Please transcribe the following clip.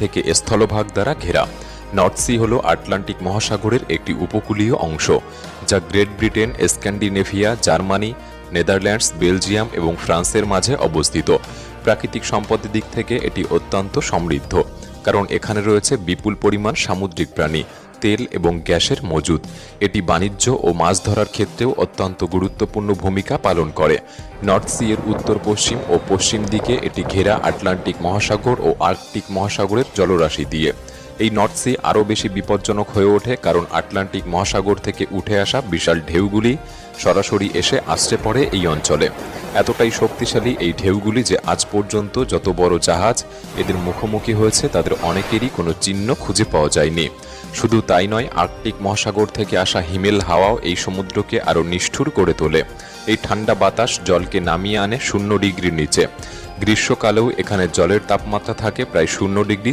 থেকে স্থলভাগ দ্বারা ঘেরা। নর্থ সি হল আটলান্টিক মহাসাগরের একটি উপকূলীয় অংশ, যা Great Britain, Scandinavia, Germany, Netherlands, Belgium এবং ফ্রান্সের মাঝে অবস্থিত। প্রাকৃতিক সম্পদের দিক থেকে এটি অত্যন্ত সমৃদ্ধ, কারণ এখানে রয়েছে বিপুল পরিমাণ সামুদ্রিক প্রাণী। তেল এবং গ্যাসের মজুদ। এটি বাণিজ্য ও মাছ ধরার ক্ষেত্রেও অত্যন্ত গুরুত্বপূর্ণ ভূমিকা পালন করে। নর্থ সি এর উত্তর, পশ্চিম ও পশ্চিম দিকে এটি ঘেরা আটলান্টিক মহাসাগর ও আর্কটিক মহাসাগরের জলরাশি দিয়ে। এই নর্থ সি আরও বেশি বিপজ্জনক হয়ে ওঠে কারণ আটলান্টিক মহাসাগর থেকে উঠে আসা বিশাল ঢেউগুলি সরাসরি এসে আশ্রে পড়ে এই অঞ্চলে। এতটাই শক্তিশালী এই ঢেউগুলি যে আজ পর্যন্ত যত বড় জাহাজ এদের মুখোমুখি হয়েছে, তাদের অনেকেরই কোনো চিহ্ন খুঁজে পাওয়া যায়নি। শুধু তাই নয়, আর্কটিক মহাসাগর থেকে আসা হিমেল হাওয়াও এই সমুদ্রকে আরও নিষ্ঠুর করে তোলে। এই ঠান্ডা বাতাস জলকে নামিয়ে আনে শূন্য ডিগ্রির নিচে। গ্রীষ্মকালেও এখানে জলের তাপমাত্রা থাকে প্রায় শূন্য ডিগ্রি।